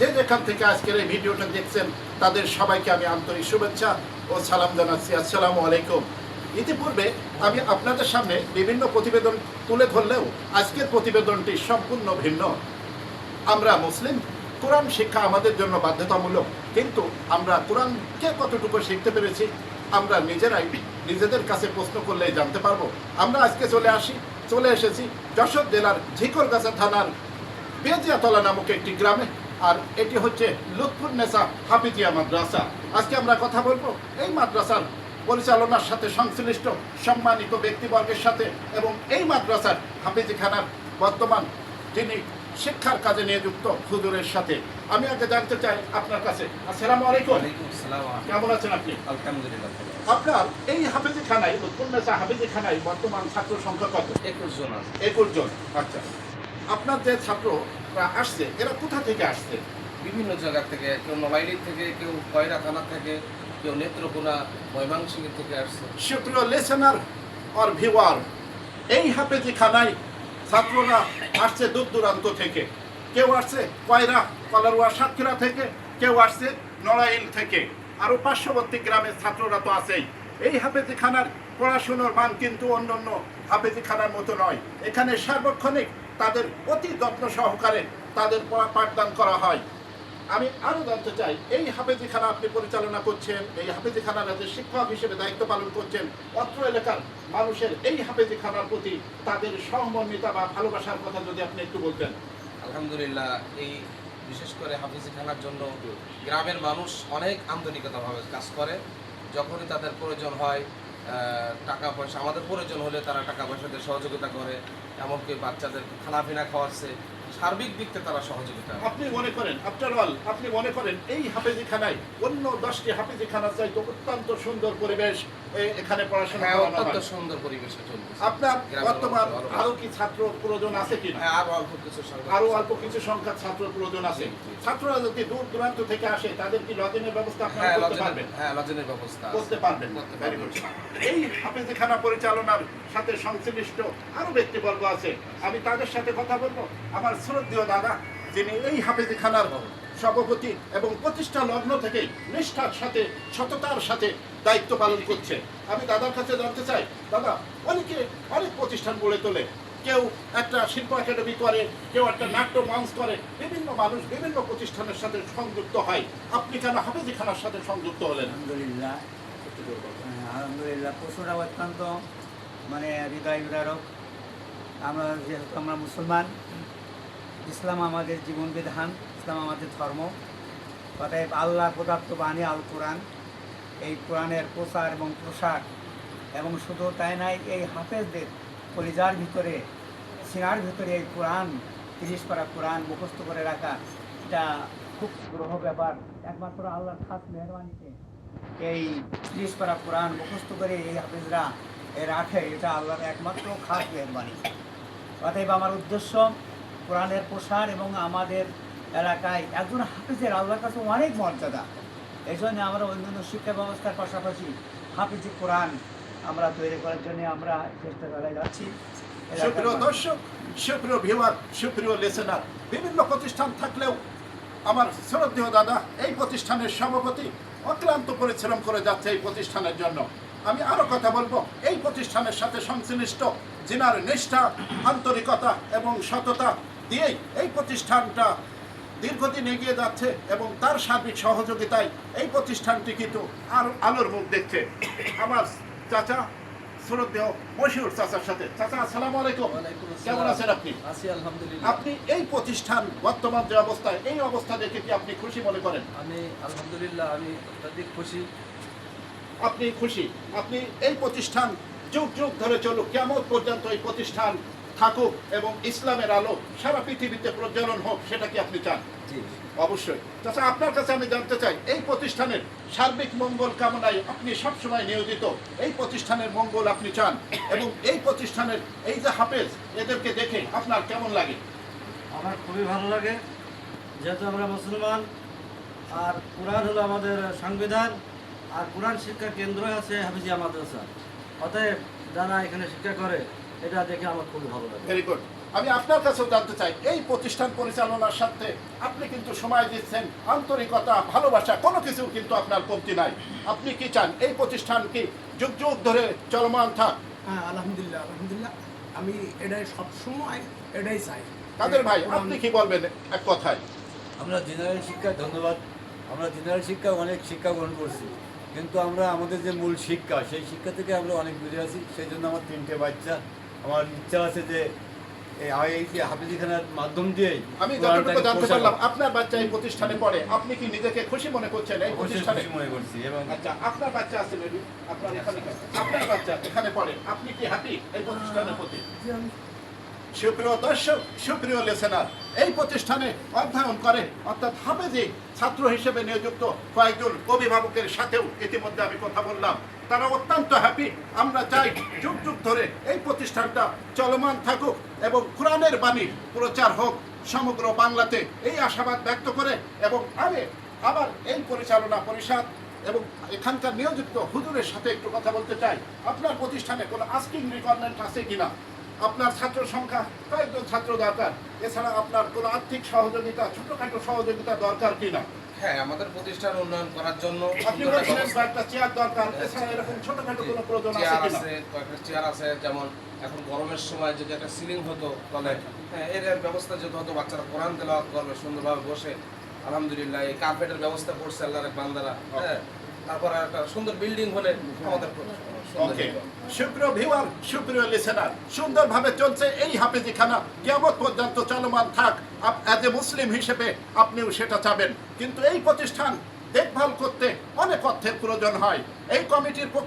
যে যেখান থেকে আজকের এই ভিডিওটা দেখছেন, তাদের সবাইকে আমি আন্তরিক শুভেচ্ছা ও সালাম জানাচ্ছি। আসসালামু আলাইকুম। ইতিপূর্বে আমি আপনাদের সামনে বিভিন্ন প্রতিবেদন তুলে ধরলেও আজকের প্রতিবেদনটি সম্পূর্ণ ভিন্ন। আমরা মুসলিম, কোরআন শিক্ষা আমাদের জন্য বাধ্যতামূলক, কিন্তু আমরা কোরআনকে কতটুকু শিখতে পেরেছি, আমরা নিজেরাই নিজেদের কাছে প্রশ্ন করলেই জানতে পারব। আমরা আজকে চলে আসি, চলে এসেছি যশোর জেলার ঝিকরগাছা থানার বেজিয়াতলা নামক একটি গ্রামে। আর এটি হচ্ছে লুৎফুর নেসা হাফিজিয়া মাদ্রাসা। আজকে আমরা কথা বলব এই মাদ্রাসার পরিচালনার সাথে সংশ্লিষ্ট সম্মানিত ব্যক্তিবর্গের সাথে এবং এই মাদ্রাসার হাফিজিখানার বর্তমান যিনি শিক্ষার কাজে নিযুক্ত হুজুরের সাথে। আমি আগে জানতে চাই আপনার কাছে। আসসালামু আলাইকুম। কেমন আছেন আপনি? আলহামদুলিল্লাহ আপনার এই হাফিজি খানায় লুৎফুর নেসা হাফিজিখানায় বর্তমান ছাত্র সংখ্যা কত? একুশ জন আছে। একুশ জন। আচ্ছা। আপনার যে ছাত্ররা আসছে এরা কোথা থেকে আসছে? বিভিন্ন জায়গা থেকে কেউ নলাইলি থেকে কেউ কয়রা থানা থেকে কেউ নেত্রকোনা ময়মাংসিং থেকে আসছে। সুপ্রিয় লিসেনার অর ভিওয়ার এই হাফেজি খানায় ছাত্ররা আসছে দূর দূরান্ত থেকে। কেউ আসছে কয়রা কলারুয়া সাতক্ষীরা থেকে কেউ আসছে নড়াইল থেকে। আরও পার্শ্ববর্তী গ্রামের ছাত্ররা তো আছেই। এই হাফেজি খানার পড়াশুনোর মান কিন্তু অন্যান্য হাফেজি খানার মতো নয়। এখানে সার্বক্ষণিক তাদের অতি যত্ন সহকারে তাদের পাঠদান করা হয়। আমি আরও জানতে চাই, এই হাফেজিখানা আপনি পরিচালনা করছেন, এই হাফেজিখানার যে শিক্ষক হিসেবে দায়িত্ব পালন করছেন, অত্র এলাকার মানুষের এই হাফেজিখানার প্রতি তাদের সহমর্মিতা বা ভালোবাসার কথা যদি আপনি একটু বলতেন। আলহামদুলিল্লাহ, এই বিশেষ করে হাফিজি খানার জন্য গ্রামের মানুষ অনেক আন্তরিকতাভাবে কাজ করে। যখনই তাদের প্রয়োজন হয় টাকা পয়সা, আমাদের প্রয়োজন হলে তারা টাকা পয়সাতে সহযোগিতা করে। এমনকি বাচ্চাদের খানাপিনা খাওয়াচ্ছে, সার্বিক দিক থেকে তারা সহযোগিতা আপনি মনে করেন, আফটার অল, আপনি মনে করেন, এই হাফেজি খানায় অন্য দশটি হাফেজিখানার চাইতো অত্যন্ত সুন্দর পরিবেশ এখানে পড়াশোনা হ্যাঁ অত্যন্ত সুন্দর পরিবেশে চলতেছে। আপনার বর্তমান আরও কি ছাত্র প্রয়োজন আছে কিনা হ্যাঁ আরও অল্প কিছু আরও অল্প কিছু সংখ্যার ছাত্র প্রয়োজন আছে। ছাত্ররা যদি দূর দূরান্ত থেকে আসে তাদের কি লজেনের ব্যবস্থা আপনারা হ্যাঁ করতে পারবেন? হ্যাঁ লজেনের ব্যবস্থা করতে পারবেন। পারবেন। good. এই হাফেজখানা পরিচালনার সাথে সংশ্লিষ্ট আরও ব্যক্তিবর্গ আছে। আমি তাদের সাথে কথা বলব। আমার শ্রদ্ধেয় দাদা যিনি এই হাফেজখানার সভাপতি এবং প্রতিষ্ঠা লগ্ন থেকে নিষ্ঠার সাথে সততার সাথে দায়িত্ব পালন করছে। আমি দাদার কাছে জানতে চাই দাদা অনেকে অনেক প্রতিষ্ঠান গড়ে তোলে। কেউ একটা শিল্প একাডেমি করে কেউ একটা নাট্য মঞ্চ করে। বিভিন্ন মানুষ বিভিন্ন প্রতিষ্ঠানের সাথে সংযুক্ত হয়। আপনি কেন হাফেজি খানার সাথে সংযুক্ত হলেন? আলহামদুলিল্লাহ। হ্যাঁ, আলহামদুলিল্লাহ। পশুরা অত্যন্ত মানে হৃদয় বিদারক আমরা যেহেতু আমরা মুসলমান ইসলাম আমাদের জীবন বিধান। ইসলাম আমাদের ধর্ম। অতএব আল্লাহ পদার্থ বাণী আল কোরআন। এই কোরআনের প্রচার এবং প্রসার এবং শুধু তাই নাই, এই হাফেজদের কলিজার ভিতরে, সিনার ভিতরে এই কোরআন, তিরিশ পারা কোরআন মুখস্থ করে রাখা, এটা খুব গ্রহ ব্যাপার। একমাত্র আল্লাহর খাস মেহরবানিতে এই তিরিশ পারা কোরআন মুখস্থ করে এই হাফেজরা এ রাখে, এটা আল্লাহর একমাত্র খাস মেহরবানি। অতএব আমার উদ্দেশ্য, কোরআনের প্রসার এবং আমাদের এলাকায় একজন হাফিজের আল্লাহর কাছে অনেক মর্যাদা। এই জন্য আমরা অন্যান্য শিক্ষা ব্যবস্থার পাশাপাশি হাফিজি কোরআন আমরা তৈরি করার জন্য আমরা চেষ্টা চালিয়ে যাচ্ছি। সুপ্রিয় দর্শক সুপ্রিয় ভিউয়ার সুপ্রিয় লিসেনার বিভিন্ন প্রতিষ্ঠান থাকলেও আমার শ্রদ্ধেয় দাদা এই প্রতিষ্ঠানের সভাপতি অক্লান্ত পরিশ্রম করে যাচ্ছে এই প্রতিষ্ঠানের জন্য। আমি আরও কথা বলব এই প্রতিষ্ঠানের সাথে সংশ্লিষ্ট জিনার নিষ্ঠা আন্তরিকতা এবং সততা দিয়েই এই প্রতিষ্ঠানটা দীর্ঘদিন এগিয়ে যাচ্ছে এবং তার সার্বিক সহযোগিতায় এই প্রতিষ্ঠানটি কিন্তু আর আলোর মুখ দেখছে। আমার চাচা শ্রদ্ধেয় মশিউর চাচার সাথে। চাচা আসসালামু আলাইকুম। ওয়ালাইকুম আসসালাম। কেমন আছেন আপনি? আছি আলহামদুলিল্লাহ। আপনি এই প্রতিষ্ঠান বর্তমান যে অবস্থায় এই অবস্থা দেখে কি আপনি খুশি মনে করেন? আমি আলহামদুলিল্লাহ আমি অত্যাধিক খুশি। আপনি খুশি। আপনি এই প্রতিষ্ঠান যুগ যুগ ধরে চলুক কেমন পর্যন্ত এই প্রতিষ্ঠান থাকুক এবং ইসলামের আলো সারা পৃথিবীতে প্রজ্বলন হোক সেটা কি আপনি চান? অবশ্যই। তাছাড়া আপনার কাছে আমি জানতে চাই এই প্রতিষ্ঠানের সার্বিক মঙ্গল কামনায় আপনি সবসময় নিয়োজিত এই প্রতিষ্ঠানের মঙ্গল আপনি চান? এবং এই প্রতিষ্ঠানের এই যে হাফেজ এদেরকে দেখে আপনার কেমন লাগে? আমার খুবই ভালো লাগে। যেহেতু আমরা মুসলমান আর কোরআন হলো আমাদের সংবিধান আর কোরআন শিক্ষা কেন্দ্র আছে হাফিজিয়া মাদ্রাসা। অতএব যারা এখানে শিক্ষা করে এটা দেখে আমার খুবই ভালো লাগে। ভেরি গুড আমি আপনার কাছেও জানতে চাই এই প্রতিষ্ঠান পরিচালনার সাথে আপনি কিন্তু সময় দিচ্ছেন আন্তরিকতা ভালোবাসা কোনো কিছু কিন্তু আপনার কমতি নাই। আপনি কি চান এই প্রতিষ্ঠান কি যুগ যুগ ধরে চলমান থাক? হ্যাঁ আলহামদুলিল্লাহ আলহামদুলিল্লাহ। আমি এটাই সবসময় এটাই চাই। কাদের ভাই আপনি কি বলবেন এক কথায়? আমরা জেনারেল শিক্ষায় ধন্যবাদ। আমরা জেনারেল শিক্ষা অনেক শিক্ষা গ্রহণ করছি। কিন্তু আমরা আমাদের যে মূল শিক্ষা সেই শিক্ষা থেকে আমরা অনেক দূরে আছি। সেই জন্য আমার তিনটে বাচ্চা। আমার ইচ্ছা আছে যে এই হাফিজিখানার মাধ্যম দিয়েই আমি যতটুকু জানতে পারলাম আপনার বাচ্চা এই প্রতিষ্ঠানে পড়ে। আপনি কি নিজেকে খুশি মনে করছেন এই প্রতিষ্ঠানে? খুশি মনে করছি এবং আচ্ছা আপনার বাচ্চা আছে মেবি আপনার এখানে আপনার বাচ্চা এখানে পড়ে। আপনি কি হ্যাপি এই প্রতিষ্ঠানের প্রতি? সুপ্রিয় দর্শক, সুপ্রিয় লেসেনার এই প্রতিষ্ঠানে অধ্যয়ন করে, অর্থাৎ হাফেজি ছাত্র হিসেবে নিযুক্ত কয়েকজন অভিভাবকের সাথেও ইতিমধ্যে আমি কথা বললাম। তারা অত্যন্ত হ্যাপি আমরা চাই যুগ যুগ ধরে এই প্রতিষ্ঠানটা চলমান থাকুক এবং কোরআনের বাণী প্রচার হোক সমগ্র বাংলাতে। এই আশাবাদ ব্যক্ত করে এবং আমি আবার এই পরিচালনা পরিষদ এবং এখানকার নিয়োজিত হুজুরের সাথে একটু কথা বলতে চাই। আপনার প্রতিষ্ঠানে কোনো আস্কিং রিকোয়ারমেন্ট আছে কিনা? আপনার ছাত্র সংখ্যা কয়েকজন ছাত্র দরকার। এছাড়া আপনার কোনো আর্থিক সহযোগিতা ছোটখাটো সহযোগিতা দরকার কিনা? হ্যাঁ আমাদের প্রতিষ্ঠান উন্নয়ন করার জন্য আপনি বলছিলেন কয়েকটা চেয়ার দরকার। এছাড়া এরকম ছোটখাটো কোনো প্রয়োজন আছে চেয়ার আছে কয়েকটা চেয়ার আছে যেমন এখন গরমের সময় যদি একটা সিলিং হতো তাহলে হ্যাঁ এর ব্যবস্থা যেহেতু হতো বাচ্চারা কোরআন তেলাওয়াত করবে সুন্দরভাবে বসে। আলহামদুলিল্লাহ এই কার্পেটের ব্যবস্থা করছে আল্লাহর বান্দারা হ্যাঁ। একটা সুন্দর বিল্ডিং হলে আমাদের চলছে এই কেমন পর্যন্ত চলমান থাক মুসলিম হিসেবে আপনিও সেটা চাবেন। কিন্তু এই প্রতিষ্ঠান দেখভাল করতে অনেক অর্থের প্রয়োজন হয়। এই কমিটির